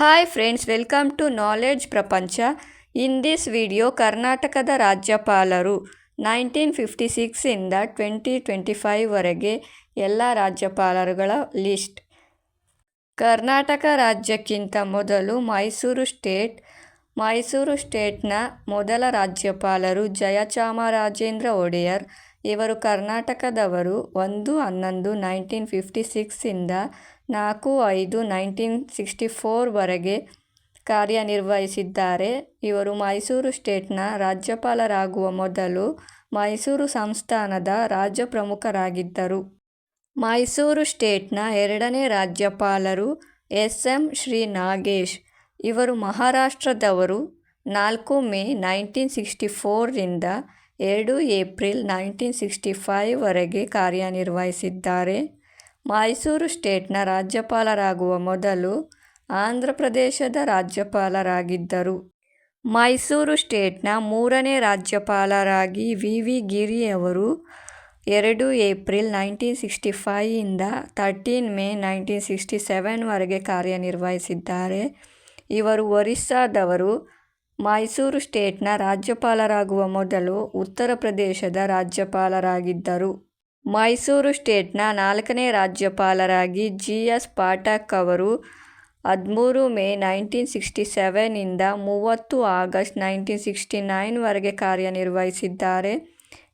Hi friends welcome to knowledge Prapancha in this video ಕರ್ನಾಟಕದ ರಾಜ್ಯಪಾಲರು nineteen fifty ಸಿಕ್ಸಿಂದ twenty twenty ಫೈವ್ವರೆಗೆ ಎಲ್ಲ ರಾಜ್ಯಪಾಲರುಗಳ ಲಿಸ್ಟ್ ಕರ್ನಾಟಕ ರಾಜ್ಯಕ್ಕಿಂತ ಮೊದಲು ಮೈಸೂರು ಸ್ಟೇಟ್ ಮೈಸೂರು ಸ್ಟೇಟ್ನ ಮೊದಲ ರಾಜ್ಯಪಾಲರು ಜಯಚಾಮರಾಜೇಂದ್ರ ಒಡೆಯರ್. ಇವರು ಕರ್ನಾಟಕದವರು ಒಂದು ಹನ್ನೊಂದು ನೈನ್ಟೀನ್ ಫಿಫ್ಟಿ ಸಿಕ್ಸಿಂದ ನಾಲ್ಕು ಐದು ನೈನ್ಟೀನ್ ಸಿಕ್ಸ್ಟಿ ಫೋರ್ವರೆಗೆ ಕಾರ್ಯನಿರ್ವಹಿಸಿದ್ದಾರೆ. ಇವರು ಮೈಸೂರು ಸ್ಟೇಟ್ನ ರಾಜ್ಯಪಾಲರಾಗುವ ಮೊದಲು ಮೈಸೂರು ಸಂಸ್ಥಾನದ ರಾಜ್ಯ ಪ್ರಮುಖರಾಗಿದ್ದರು. ಮೈಸೂರು ಸ್ಟೇಟ್ನ ಎರಡನೇ ರಾಜ್ಯಪಾಲರು ಎಸ್ ಎಂ ಶ್ರೀ ನಾಗೇಶ್ ಇವರು ಮಹಾರಾಷ್ಟ್ರದವರು. ನಾಲ್ಕು ಮೇ ನೈನ್ಟೀನ್ ಸಿಕ್ಸ್ಟಿ ಫೋರಿಂದ ಎರಡು ಏಪ್ರಿಲ್ ನೈನ್ಟೀನ್ ಸಿಕ್ಸ್ಟಿ ಫೈವ್ವರೆಗೆ ಕಾರ್ಯನಿರ್ವಹಿಸಿದ್ದಾರೆ. ಮೈಸೂರು ಸ್ಟೇಟ್ನ ರಾಜ್ಯಪಾಲರಾಗುವ ಮೊದಲು ಆಂಧ್ರ ಪ್ರದೇಶದ ರಾಜ್ಯಪಾಲರಾಗಿದ್ದರು. ಮೈಸೂರು ಸ್ಟೇಟ್ನ ಮೂರನೇ ರಾಜ್ಯಪಾಲರಾಗಿ ವಿ. ವಿ. ಗಿರಿ ಅವರು ಎರಡು ಏಪ್ರಿಲ್ ನೈನ್ಟೀನ್ ಸಿಕ್ಸ್ಟಿ ಫೈಯಿಂದ ತರ್ಟೀನ್ ಮೇ ನೈನ್ಟೀನ್ ಸಿಕ್ಸ್ಟಿ ಸೆವೆನ್ವರೆಗೆ ಕಾರ್ಯನಿರ್ವಹಿಸಿದ್ದಾರೆ. ಇವರು ಒರಿಸ್ಸಾದವರು. ಮೈಸೂರು ಸ್ಟೇಟ್ನ ರಾಜ್ಯಪಾಲರಾಗುವ ಮೊದಲು ಉತ್ತರ ಪ್ರದೇಶದ ರಾಜ್ಯಪಾಲರಾಗಿದ್ದರು. ಮೈಸೂರು ಸ್ಟೇಟ್ನ ನಾಲ್ಕನೇ ರಾಜ್ಯಪಾಲರಾಗಿ ಜಿ ಎಸ್ ಪಾಠಕ್ ಅವರು ಹದಿಮೂರು ಮೇ ನೈನ್ಟೀನ್ ಸಿಕ್ಸ್ಟಿ ಸೆವೆನಿಂದ ಮೂವತ್ತು ಆಗಸ್ಟ್ ನೈನ್ಟೀನ್ ಸಿಕ್ಸ್ಟಿ ನೈನ್ವರೆಗೆ ಕಾರ್ಯನಿರ್ವಹಿಸಿದ್ದಾರೆ.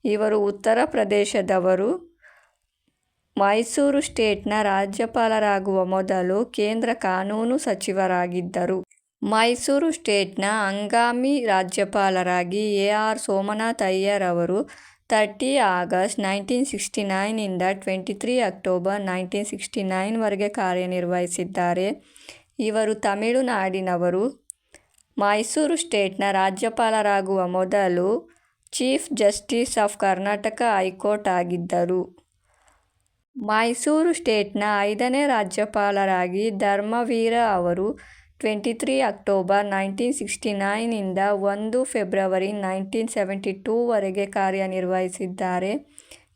ಇವರು ಉತ್ತರ ಪ್ರದೇಶದವರು. ಮೈಸೂರು ಸ್ಟೇಟ್ನ ರಾಜ್ಯಪಾಲರಾಗುವ ಮೊದಲು ಕೇಂದ್ರ ಕಾನೂನು ಸಚಿವರಾಗಿದ್ದರು. ಮೈಸೂರು ಸ್ಟೇಟ್ನ ಹಂಗಾಮಿ ರಾಜ್ಯಪಾಲರಾಗಿ ಎ ಆರ್ ಸೋಮನಾಥ್ ಅಯ್ಯರ್ ಅವರು thirty August nineteen sixty ನೈನಿಂದ twenty three October nineteen sixty ನೈನ್ವರೆಗೆ ಕಾರ್ಯನಿರ್ವಹಿಸಿದ್ದಾರೆ. ಇವರು ತಮಿಳುನಾಡಿನವರು. ಮೈಸೂರು ಸ್ಟೇಟ್ನ ರಾಜ್ಯಪಾಲರಾಗುವ ಮೊದಲು chief justice of Karnataka high court ಆಗಿದ್ದರು. ಮೈಸೂರು ಸ್ಟೇಟ್ನ ಐದನೇ ರಾಜ್ಯಪಾಲರಾಗಿ ಧರ್ಮವೀರ ಅವರು twenty three October nineteen sixty ನೈನಿಂದ ಒಂದು ಫೆಬ್ರವರಿ ನೈನ್ಟೀನ್ ಸೆವೆಂಟಿ ಟೂವರೆಗೆ ಕಾರ್ಯನಿರ್ವಹಿಸಿದ್ದಾರೆ.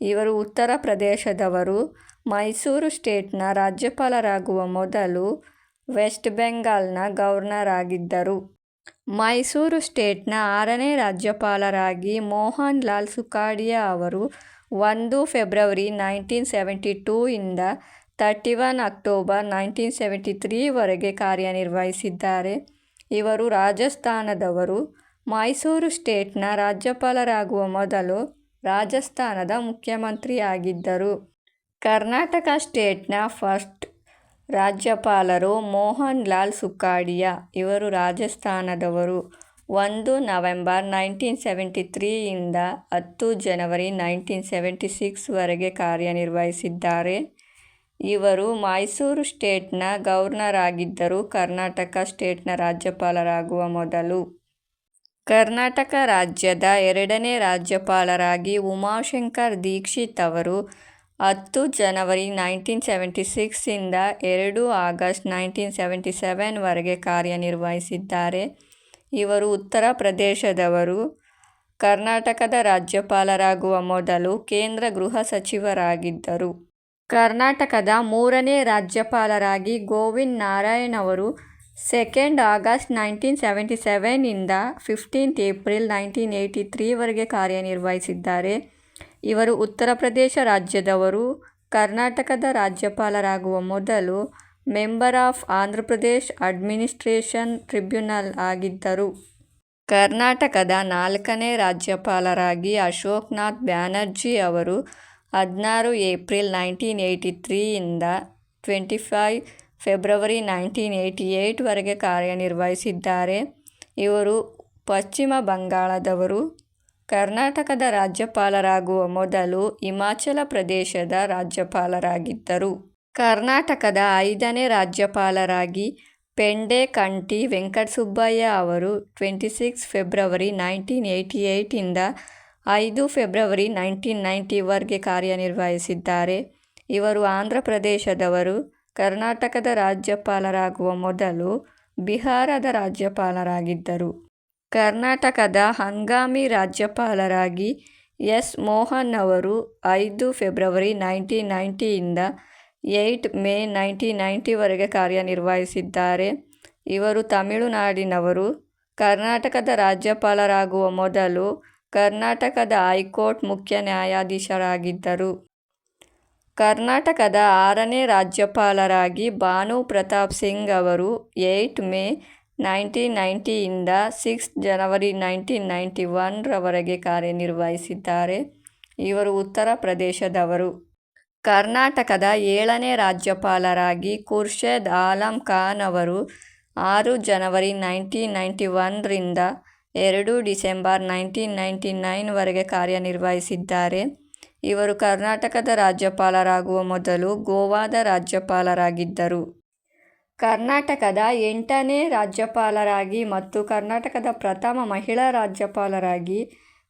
ಇವರು ಉತ್ತರ ಪ್ರದೇಶದವರು. ಮೈಸೂರು ಸ್ಟೇಟ್ನ ರಾಜ್ಯಪಾಲರಾಗುವ ಮೊದಲು ವೆಸ್ಟ್ ಬೆಂಗಾಲ್ನ ಗವರ್ನರ್ ಆಗಿದ್ದರು ಮೈಸೂರು ಸ್ಟೇಟ್ನ ಆರನೇ ರಾಜ್ಯಪಾಲರಾಗಿ ಮೋಹನ್ ಲಾಲ್ ಸುಖಾಡಿಯಾ ಅವರು ಒಂದು February nineteen seventy two thirty one October nineteen seventy ತ್ರೀವರೆಗೆ ಕಾರ್ಯನಿರ್ವಹಿಸಿದ್ದಾರೆ. ಇವರು ರಾಜಸ್ಥಾನದವರು. ಮೈಸೂರು ಸ್ಟೇಟ್ನ ರಾಜ್ಯಪಾಲರಾಗುವ ಮೊದಲು ರಾಜಸ್ಥಾನದ ಮುಖ್ಯಮಂತ್ರಿಯಾಗಿದ್ದರು. ಕರ್ನಾಟಕ ಸ್ಟೇಟ್ನ ಫಸ್ಟ್ ರಾಜ್ಯಪಾಲರು ಮೋಹನ್ ಲಾಲ್ ಸುಕ್ಕಾಡಿಯಾ. ಇವರು ರಾಜಸ್ಥಾನದವರು. ಒಂದು ನವೆಂಬರ್ ನೈನ್ಟೀನ್ ಸೆವೆಂಟಿ ತ್ರೀಯಿಂದ ಹತ್ತು ಜನವರಿ ನೈನ್ಟೀನ್ ಸೆವೆಂಟಿ ಸಿಕ್ಸ್ವರೆಗೆ ಕಾರ್ಯನಿರ್ವಹಿಸಿದ್ದಾರೆ. ಇವರು ಮೈಸೂರು ಸ್ಟೇಟ್ನ ಗವರ್ನರ್ ಆಗಿದ್ದರು ಕರ್ನಾಟಕ ಸ್ಟೇಟ್ನ ರಾಜ್ಯಪಾಲರಾಗುವ ಮೊದಲು ಕರ್ನಾಟಕ ರಾಜ್ಯದ ಎರಡನೇ ರಾಜ್ಯಪಾಲರಾಗಿ ಉಮಾಶಂಕರ್ ದೀಕ್ಷಿತ್ ಅವರು ಹತ್ತು ಜನವರಿ ನೈನ್ಟೀನ್ ಸೆವೆಂಟಿ ಸಿಕ್ಸಿಂದ ಎರಡು ಆಗಸ್ಟ್ ನೈನ್ಟೀನ್ ಸೆವೆಂಟಿ ಸೆವೆನ್ವರೆಗೆ ಕಾರ್ಯನಿರ್ವಹಿಸಿದ್ದಾರೆ. ಇವರು ಉತ್ತರ ಪ್ರದೇಶದವರು. ಕರ್ನಾಟಕದ ರಾಜ್ಯಪಾಲರಾಗುವ ಮೊದಲು ಕೇಂದ್ರ ಗೃಹ ಸಚಿವರಾಗಿದ್ದರು. ಕರ್ನಾಟಕದ ಮೂರನೇ ರಾಜ್ಯಪಾಲರಾಗಿ ಗೋವಿಂದ್ ನಾರಾಯಣ್ ಅವರು ಸೆಕೆಂಡ್ ಆಗಸ್ಟ್ ನೈನ್ಟೀನ್ ಸೆವೆಂಟಿ ಸೆವೆನಿಂದ ಫಿಫ್ಟೀನ್ತ್ ಏಪ್ರಿಲ್ ನೈನ್ಟೀನ್ ಏಯ್ಟಿ ತ್ರೀವರೆಗೆ ಕಾರ್ಯನಿರ್ವಹಿಸಿದ್ದಾರೆ. ಇವರು ಉತ್ತರ ಪ್ರದೇಶ ರಾಜ್ಯದವರು, ಕರ್ನಾಟಕದ ರಾಜ್ಯಪಾಲರಾಗುವ ಮೊದಲು member of Andhra Pradesh administration tribunal ಆಗಿದ್ದರು. ಕರ್ನಾಟಕದ ನಾಲ್ಕನೇ ರಾಜ್ಯಪಾಲರಾಗಿ ಅಶೋಕ್ನಾಥ್ ಬ್ಯಾನರ್ಜಿ ಅವರು ಹದಿನಾರು April nineteen eighty ತ್ರೀಯಿಂದ twenty five February nineteen eighty ಏಯ್ಟ್ವರೆಗೆ ಕಾರ್ಯನಿರ್ವಹಿಸಿದ್ದಾರೆ. ಇವರು ಪಶ್ಚಿಮ ಬಂಗಾಳದವರು. ಕರ್ನಾಟಕದ ರಾಜ್ಯಪಾಲರಾಗುವ ಮೊದಲು ಹಿಮಾಚಲ ಪ್ರದೇಶದ ರಾಜ್ಯಪಾಲರಾಗಿದ್ದರು. ಕರ್ನಾಟಕದ ಐದನೇ ರಾಜ್ಯಪಾಲರಾಗಿ ಪೆಂಡೆ ಕಂಟಿ ವೆಂಕಟಸುಬ್ಬಯ್ಯ ಅವರು twenty six February nineteen eighty ಏಯ್ಟಿಂದ ಐದು ಫೆಬ್ರವರಿ ನೈನ್ಟೀನ್ ನೈಂಟಿವರೆಗೆ ಕಾರ್ಯನಿರ್ವಹಿಸಿದ್ದಾರೆ. ಇವರು ಆಂಧ್ರ ಪ್ರದೇಶದವರು. ಕರ್ನಾಟಕದ ರಾಜ್ಯಪಾಲರಾಗುವ ಮೊದಲು ಬಿಹಾರದ ರಾಜ್ಯಪಾಲರಾಗಿದ್ದರು. ಕರ್ನಾಟಕದ ಹಂಗಾಮಿ ರಾಜ್ಯಪಾಲರಾಗಿ ಎಸ್ ಮೋಹನ್ ಅವರು ಐದು ಫೆಬ್ರವರಿ ನೈನ್ಟೀನ್ ನೈಂಟಿಯಿಂದ ಏಯ್ಟ್ ಮೇ ನೈನ್ಟೀನ್ ನೈಂಟಿವರೆಗೆ ಕಾರ್ಯನಿರ್ವಹಿಸಿದ್ದಾರೆ. ಇವರು ತಮಿಳುನಾಡಿನವರು. ಕರ್ನಾಟಕದ ರಾಜ್ಯಪಾಲರಾಗುವ ಮೊದಲು ಕರ್ನಾಟಕದ ಹೈಕೋರ್ಟ್ ಮುಖ್ಯ ನ್ಯಾಯಾಧೀಶರಾಗಿದ್ದರು. ಕರ್ನಾಟಕದ ಆರನೇ ರಾಜ್ಯಪಾಲರಾಗಿ ಭಾನು ಪ್ರತಾಪ್ ಸಿಂಗ್ ಅವರು ಏಯ್ಟ್ ಮೇ ನೈನ್ಟೀನ್ ನೈಂಟಿಯಿಂದ ಸಿಕ್ಸ್ ಜನವರಿ ನೈನ್ಟೀನ್ ನೈಂಟಿ ಒನ್ರವರೆಗೆ ಕಾರ್ಯನಿರ್ವಹಿಸಿದ್ದಾರೆ. ಇವರು ಉತ್ತರ ಪ್ರದೇಶದವರು. ಕರ್ನಾಟಕದ ಏಳನೇ ರಾಜ್ಯಪಾಲರಾಗಿ ಖುರ್ಷೆದ್ ಆಲಂ ಖಾನ್ ಅವರು ಆರು ಜನವರಿ ನೈನ್ಟೀನ್ ನೈಂಟಿ ಒನ್ರಿಂದ ಎರಡು ಡಿಸೆಂಬರ್ ನೈನ್ಟೀನ್ ನೈಂಟಿ ನೈನ್ವರೆಗೆ ಕಾರ್ಯನಿರ್ವಹಿಸಿದ್ದಾರೆ. ಇವರು ಕರ್ನಾಟಕದ ರಾಜ್ಯಪಾಲರಾಗುವ ಮೊದಲು ಗೋವಾದ ರಾಜ್ಯಪಾಲರಾಗಿದ್ದರು. ಕರ್ನಾಟಕದ ಎಂಟನೇ ರಾಜ್ಯಪಾಲರಾಗಿ ಮತ್ತು ಕರ್ನಾಟಕದ ಪ್ರಥಮ ಮಹಿಳಾ ರಾಜ್ಯಪಾಲರಾಗಿ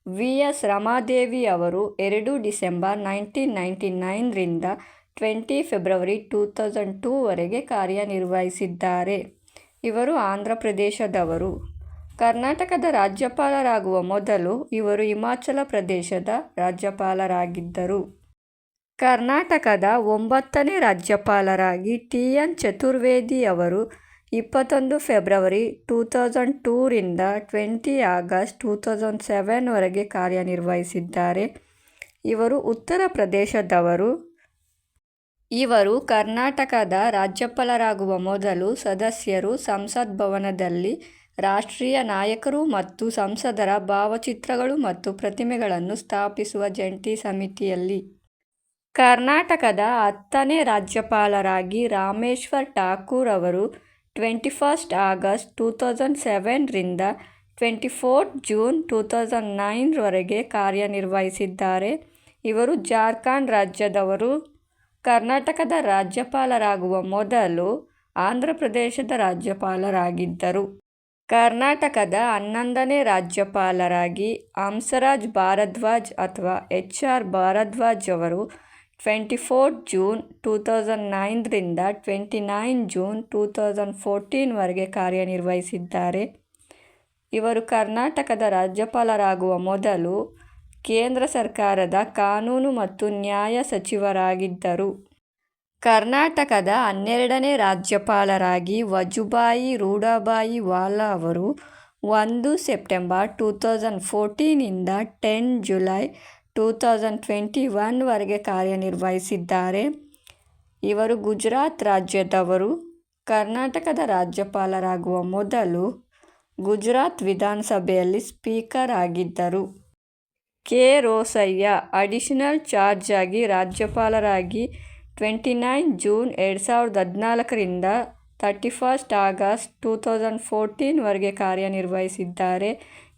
ವಿ. ಎಸ್. ರಮಾದೇವಿ ಅವರು ಎರಡು ಡಿಸೆಂಬರ್ ನೈನ್ಟೀನ್ ನೈಂಟಿ ನೈನ್ರಿಂದ ಟ್ವೆಂಟಿ ಫೆಬ್ರವರಿ ಟೂ ತೌಸಂಡ್ ಟೂವರೆಗೆ ಕಾರ್ಯನಿರ್ವಹಿಸಿದ್ದಾರೆ. ಇವರು ಆಂಧ್ರ ಪ್ರದೇಶದವರು. ಕರ್ನಾಟಕದ ರಾಜ್ಯಪಾಲರಾಗುವ ಮೊದಲು ಇವರು ಹಿಮಾಚಲ ಪ್ರದೇಶದ ರಾಜ್ಯಪಾಲರಾಗಿದ್ದರು. ಕರ್ನಾಟಕದ ಒಂಬತ್ತನೇ ರಾಜ್ಯಪಾಲರಾಗಿ ಟಿ. ಎನ್. ಚತುರ್ವೇದಿ ಅವರು ಇಪ್ಪತ್ತೊಂದು ಫೆಬ್ರವರಿ ಟೂ ತೌಸಂಡ್ ಟೂರಿಂದ ಟ್ವೆಂಟಿ ಆಗಸ್ಟ್ ಟೂ ತೌಸಂಡ್ ಸೆವೆನ್ವರೆಗೆ ಕಾರ್ಯನಿರ್ವಹಿಸಿದ್ದಾರೆ. ಇವರು ಉತ್ತರ ಪ್ರದೇಶದವರು. ಇವರು ಕರ್ನಾಟಕದ ರಾಜ್ಯಪಾಲರಾಗುವ ಮೊದಲು ಸದಸ್ಯರು ಸಂಸತ್ ಭವನದಲ್ಲಿ ರಾಷ್ಟ್ರೀಯ ನಾಯಕರು ಮತ್ತು ಸಂಸದರ ಭಾವಚಿತ್ರಗಳು ಮತ್ತು ಪ್ರತಿಮೆಗಳನ್ನು ಸ್ಥಾಪಿಸುವ ಜಂಟಿ ಸಮಿತಿಯಲ್ಲಿ. ಕರ್ನಾಟಕದ ಹತ್ತನೇ ರಾಜ್ಯಪಾಲರಾಗಿ ರಾಮೇಶ್ವರ್ ಠಾಕೂರ್ ಅವರು twenty first August two thousand ಸೆವೆನ್ರಿಂದ twenty fourth June two thousand ನೈನ್ವರೆಗೆ ಕಾರ್ಯನಿರ್ವಹಿಸಿದ್ದಾರೆ. ಇವರು ಜಾರ್ಖಂಡ್ ರಾಜ್ಯದವರು. ಕರ್ನಾಟಕದ ರಾಜ್ಯಪಾಲರಾಗುವ ಮೊದಲು ಆಂಧ್ರ ಪ್ರದೇಶದ ರಾಜ್ಯಪಾಲರಾಗಿದ್ದರು. ಕರ್ನಾಟಕದ ಹನ್ನೊಂದನೇ ರಾಜ್ಯಪಾಲರಾಗಿ ಹಂಸರಾಜ್ ಭಾರದ್ವಾಜ್ ಅಥವಾ ಎಚ್ ಆರ್ ಭಾರದ್ವಾಜ್ ಅವರು twenty four June two thousand ನೈನ್ರಿಂದ twenty nine June two thousand ಫೋರ್ಟೀನ್ವರೆಗೆ ಕಾರ್ಯನಿರ್ವಹಿಸಿದ್ದಾರೆ. ಇವರು ಕರ್ನಾಟಕದ ರಾಜ್ಯಪಾಲರಾಗುವ ಮೊದಲು ಕೇಂದ್ರ ಸರ್ಕಾರದ ಕಾನೂನು ಮತ್ತು ನ್ಯಾಯ ಸಚಿವರಾಗಿದ್ದರು. ಕರ್ನಾಟಕದ ಹನ್ನೆರಡನೇ ರಾಜ್ಯಪಾಲರಾಗಿ ವಜುಭಾಯಿ ರೂಢಾಬಾಯಿ ವಾಲಾ ಅವರು ಒಂದು September two thousand ಫೋರ್ಟೀನಿಂದ ten July two thousand twenty ಒನ್ವರೆಗೆ ಕಾರ್ಯನಿರ್ವಹಿಸಿದ್ದಾರೆ. ಇವರು ಗುಜರಾತ್ ರಾಜ್ಯದವರು. ಕರ್ನಾಟಕದ ರಾಜ್ಯಪಾಲರಾಗುವ ಮೊದಲು ಗುಜರಾತ್ ವಿಧಾನಸಭೆಯಲ್ಲಿ ಸ್ಪೀಕರ್ ಆಗಿದ್ದರು. ಕೆ ರೋಸಯ್ಯ ಅಡಿಷನಲ್ ಚಾರ್ಜ್ ಆಗಿ ರಾಜ್ಯಪಾಲರಾಗಿ ಟ್ವೆಂಟಿ ನೈನ್ ಜೂನ್ ಎರಡು ಸಾವಿರದ ಹದಿನಾಲ್ಕರಿಂದ thirty first August two thousand ಫೋರ್ಟೀನ್ವರೆಗೆ ಕಾರ್ಯನಿರ್ವಹಿಸಿದ್ದಾರೆ.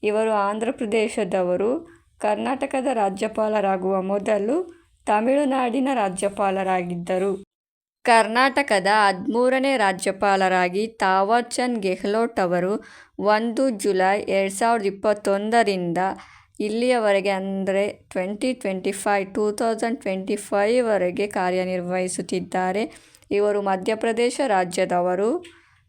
ಇವರು ಆಂಧ್ರ ಪ್ರದೇಶದವರು, ಕರ್ನಾಟಕದ ರಾಜ್ಯಪಾಲರಾಗುವ ಮೊದಲು ತಮಿಳುನಾಡಿನ ರಾಜ್ಯಪಾಲರಾಗಿದ್ದರು. ಕರ್ನಾಟಕದ ಹದಿಮೂರನೇ ರಾಜ್ಯಪಾಲರಾಗಿ ತಾವರ್ಚಂದ್ ಗೆಹ್ಲೋಟ್ ಅವರು ಒಂದು ಜುಲೈ ಎರಡು ಸಾವಿರದ ಇಪ್ಪತ್ತೊಂದರಿಂದ ಇಲ್ಲಿಯವರೆಗೆ ಅಂದರೆ twenty twenty five, two thousand twenty ಫೈವ್ವರೆಗೆ ಕಾರ್ಯನಿರ್ವಹಿಸುತ್ತಿದ್ದಾರೆ. ಇವರು ಮಧ್ಯಪ್ರದೇಶ ರಾಜ್ಯದವರು.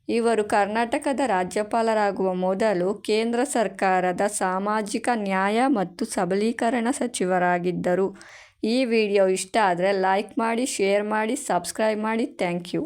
ಇವರು ಕರ್ನಾಟಕದ ರಾಜ್ಯಪಾಲರಾಗುವ ಮೊದಲು ಕೇಂದ್ರ ಸರ್ಕಾರದ ಸಾಮಾಜಿಕ ನ್ಯಾಯ ಮತ್ತು ಸಬಲೀಕರಣ ಸಚಿವರಾಗಿದ್ದರು. ಈ ವಿಡಿಯೋ ಇಷ್ಟ ಆದರೆ ಲೈಕ್ ಮಾಡಿ, ಶೇರ್ ಮಾಡಿ, ಸಬ್ಸ್ಕ್ರೈಬ್ ಮಾಡಿ. Thank you.